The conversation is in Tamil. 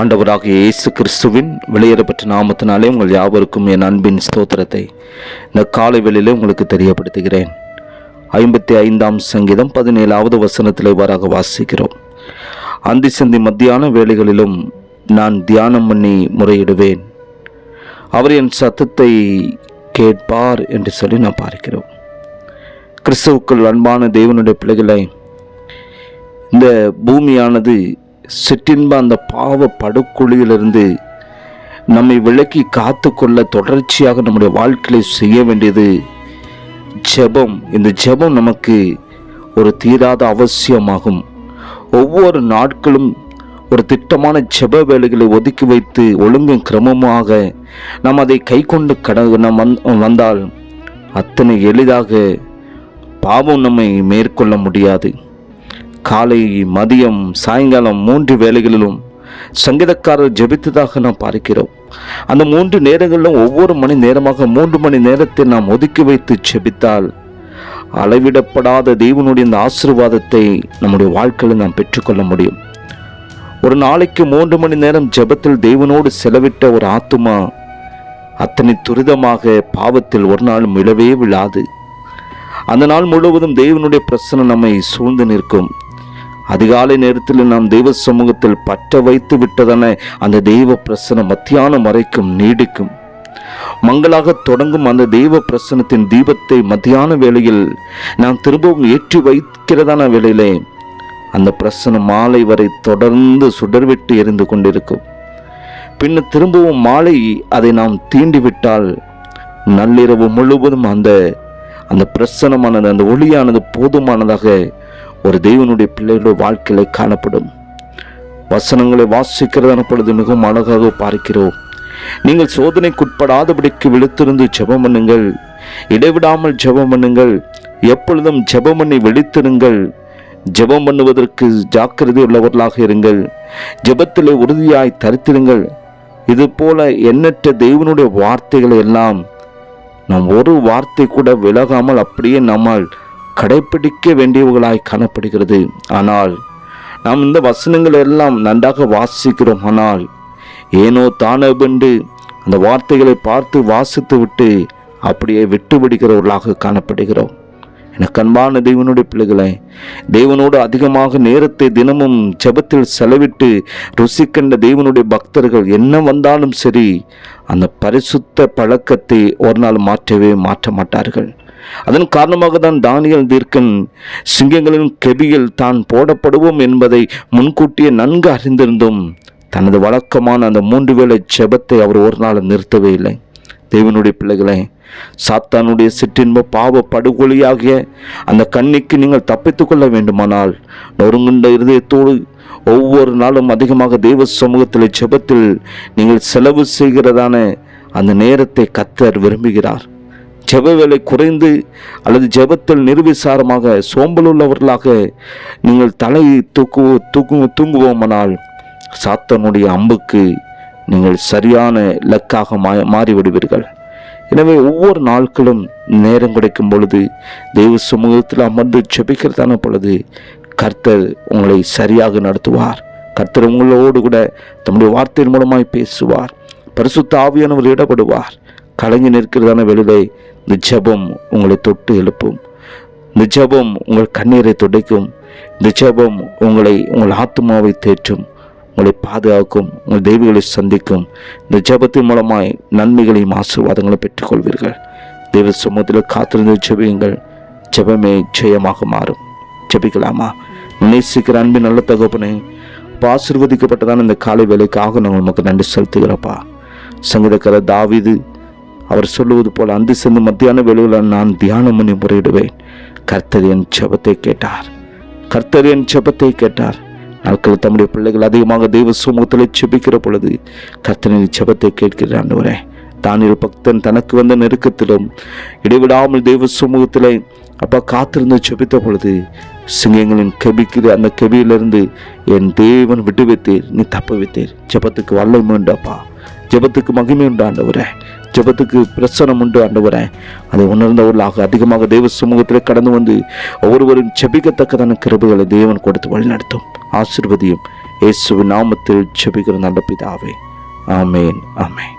ஆண்டவராக இயேசு கிறிஸ்துவின் வெளியேறப்பட்ட நாமத்தினாலே உங்கள் யாவருக்கும் என் அன்பின் ஸ்தோத்திரத்தை. இந்த காலை வேளையிலே உங்களுக்கு தெரியப்படுத்துகிறேன். ஐம்பத்தி ஐந்தாம் சங்கீதம் பதினேழாவது வசனத்தில் இவ்வாறாக வாசிக்கிறோம். அந்தி சந்தி மத்தியான வேலைகளிலும் நான் தியானம் பண்ணி முறையிடுவேன். அவர் என் சத்தத்தை கேட்பார் என்று சொல்லி நான் பார்க்கிறோம். கிறிஸ்துவுக்குள் அன்பான தேவனுடைய பிள்ளைகளை இந்த பூமியானது சிற்றின்ப அந்த பாவ படுக்குழியிலிருந்து நம்மை விலக்கி காத்துக்கொள்ள தொடர்ச்சியாக நம்முடைய வாழ்க்கையை செய்ய வேண்டியது ஜெபம். இந்த ஜெபம் நமக்கு ஒரு தீராத அவசியமாகும். ஒவ்வொரு நாட்களும் ஒரு திட்டமான ஜெப வேலைகளை ஒதுக்கி வைத்து ஒழுங்கும் கிரமமாக நாம் அதை கை கொண்டு கட வந்- வந்தால் அத்தனை எளிதாக பாவம் நம்மை மேற்கொள்ள முடியாது. காலை மதியம் சாயங்காலம் மூன்று வேளைகளிலும் சங்கீதக்காரர் ஜெபித்ததாக நாம் பார்க்கிறோம். அந்த மூன்று நேரங்களிலும் ஒவ்வொரு மணி நேரமாக மூன்று மணி நேரத்தை நாம் ஒதுக்கி வைத்து ஜெபித்தால் அளவிடப்படாத தெய்வனுடைய இந்த ஆசீர்வாதத்தை நம்முடைய வாழ்க்கையில் நாம் பெற்றுக்கொள்ள முடியும். ஒரு நாளைக்கு மூன்று மணி நேரம் ஜெபத்தில் தெய்வனோடு செலவிட்ட ஒரு ஆத்துமா அத்தனை துரிதமாக பாவத்தில் ஒரு நாளும் விழவே விழாது. அந்த நாள் முழுவதும் தெய்வனுடைய பிரசனை நம்மை சூழ்ந்து நிற்கும். அதிகாலை நேரத்தில் நாம் தெய்வ சமூகத்தில் பற்ற வைத்து விட்டதான அந்த தெய்வ பிரசனம் மத்தியானம் வரைக்கும் நீடிக்கும். மங்களாக தொடங்கும் அந்த தெய்வ பிரசனத்தின் தீபத்தை மத்தியான வேளையில் நாம் திரும்பவும் ஏற்றி வைக்கிறதான வேளையிலே அந்த பிரசனம் மாலை வரை தொடர்ந்து சுடர்விட்டு எரிந்து கொண்டிருக்கும். பின்னர் திரும்பவும் மாலை அதை நாம் தீண்டிவிட்டால் நள்ளிரவு முழுவதும் அந்த அந்த பிரசனமானது அந்த ஒளியானது போதுமானதாக ஒரு தெய்வனுடைய பிள்ளைகளுடைய வாழ்க்கையில காணப்படும். வசனங்களை வாசிக்கிறதான பொழுது மிகவும் அழகாக பார்க்கிறோம். நீங்கள் சோதனைக்குட்படாதபடிக்கு விழுத்திருந்து ஜெபம் பண்ணுங்கள். இடைவிடாமல் ஜெபம் பண்ணுங்கள். எப்பொழுதும் ஜெபம் பண்ணி விழித்திருங்கள். ஜெபம் பண்ணுவதற்கு ஜாக்கிரதை உள்ளவர்களாக இருங்கள். ஜெபத்திலே உறுதியாய் தரித்திருங்கள். இது போல எண்ணற்ற தெய்வனுடைய வார்த்தைகளை எல்லாம் நாம் ஒரு வார்த்தை கூட விலகாமல் அப்படியே நம்மால் கடைப்பிடிக்க வேண்டியவர்களாய் காணப்படுகிறது. ஆனால் நாம் இந்த வசனங்கள் எல்லாம் நன்றாக வாசிக்கிறோம். ஆனால் ஏனோ தானபென்று அந்த வார்த்தைகளை பார்த்து வாசித்து விட்டு அப்படியே விட்டு விடுகிறவர்களாக காணப்படுகிறோம். எனக்கு அன்பான தெய்வனுடைய பிள்ளைகளை தேவனோடு அதிகமாக நேரத்தை தினமும் ஜபத்தில் செலவிட்டு ருசி கண்ட பக்தர்கள் என்ன வந்தாலும் சரி அந்த பரிசுத்த பழக்கத்தை ஒரு நாள் மாற்றவே மாற்ற மாட்டார்கள். அதன் காரணமாக தான் தானியல் தீர்க்கன் சிங்கங்களின் கெபியில் தான் போடப்படுவோம் என்பதை முன்கூட்டியே நன்கு அறிந்திருந்தும் தனது வழக்கமான அந்த மூன்று வேளை ஜெபத்தை அவர் ஒரு நாள் நிறுத்தவே இல்லை. தேவனுடைய பிள்ளைகளை சாத்தானுடைய சிற்றின்ப பாவ படுகொலியாகிய அந்த கண்ணிக்கு நீங்கள் தப்பித்து கொள்ள வேண்டுமானால் நொறுங்குண்ட இருதயத்தோடு ஒவ்வொரு நாளும் அதிகமாக தெய்வ சமூகத்தில் ஜெபத்தில் நீங்கள் செலவு செய்கிறதான அந்த நேரத்தை கத்தர் விரும்புகிறார். ஜெப வேலை குறைந்து அல்லது ஜெபத்தில் நிர்விசாரமாக சோம்பல் உள்ளவர்களாக நீங்கள் தலை தூக்கு தூக்கு தூங்குவோமானால் சாத்தனுடைய அம்புக்கு நீங்கள் சரியான இலக்காக மா மாறிவிடுவீர்கள். எனவே ஒவ்வொரு நாட்களும் நேரம் கிடைக்கும் பொழுது தெய்வ சமூகத்தில் அமர்ந்து ஜெபிக்கிறதான பொழுது கர்த்தர் உங்களை சரியாக நடத்துவார். கர்த்தர் உங்களோடு கூட தம்முடைய வார்த்தையின் மூலமாய் பேசுவார். பரிசுத்த ஆவியானவர் இடப்படுவார். கலங்கி நிற்கிறதான வெளியிலே இந்த உங்களை தொட்டு எழுப்பும். இந்த உங்கள் கண்ணீரை துடைக்கும். இந்த உங்களை உங்கள் ஆத்மாவை தேற்றும். உங்களை பாதுகாக்கும் உங்கள் தெய்வங்களை சந்திக்கும். இந்த மூலமாய் நன்மைகளையும் ஆசீர்வாதங்களையும் பெற்றுக்கொள்வீர்கள். தெய்வ சமூகத்தில் காத்திருந்து ஜெபியுங்கள். ஜெபமே ஜெயமாக மாறும். ஜெபிக்கலாமா? நேசிக்கிற அன்பின் நல்ல தகப்பனே ஆசிர்வதிக்கப்பட்டதான ஆசீர்வதிக்கப்பட்டதான இந்த காலை வேலைக்காக நாங்கள் நமக்கு நன்றி செலுத்துகிறப்பா சங்கீதக்காரர் தாவிது அவர் சொல்லுவது போல் அந்து சென்று மத்தியான வேளையில் நான் தியானம் பண்ணி முறையிடுவேன். கர்த்தர் என் ஜெபத்தை கேட்டார். கர்த்தர் என் ஜெபத்தை கேட்டார். நாட்கள் தம்முடைய பிள்ளைகள் அதிகமாக தெய்வ சமூகத்தில் செபிக்கிற பொழுது கர்த்தரின் ஜெபத்தை கேட்கிறான் ஆண்டவரே தானியல் பக்தன் தனக்கு வந்த நெருக்கத்திலும் இடைவிடாமல் தெய்வ சமூகத்தில் அப்பா காத்திருந்து செபித்த பொழுது சிங்கங்களின் கெபிக்கிற அந்த கெபியிலிருந்து என் தேவன் விட்டு வைத்தீர் நீ தப்ப வைத்தீர் ஜெபத்துக்கு வல்லமை உண்டாப்பா ஜெபத்துக்கு மகிமை உண்டாண்டவரே ஜெபத்துக்கு பிரசனம் உண்டு ஆண்டவரே. அதை உணர்ந்தவர்களாக அதிகமாக தெய்வ சமூகத்தில் கடந்து வந்து ஒவ்வொருவரும் ஜெபிக்கத்தக்கதான கிருபுகளை தேவன் கொடுத்து வழிநடத்தும். ஆசிர்வதியும். இயேசுவின் நாமத்தில் ஜபிக்கிற நல்ல பிதாவே. ஆமேன் ஆமேன்.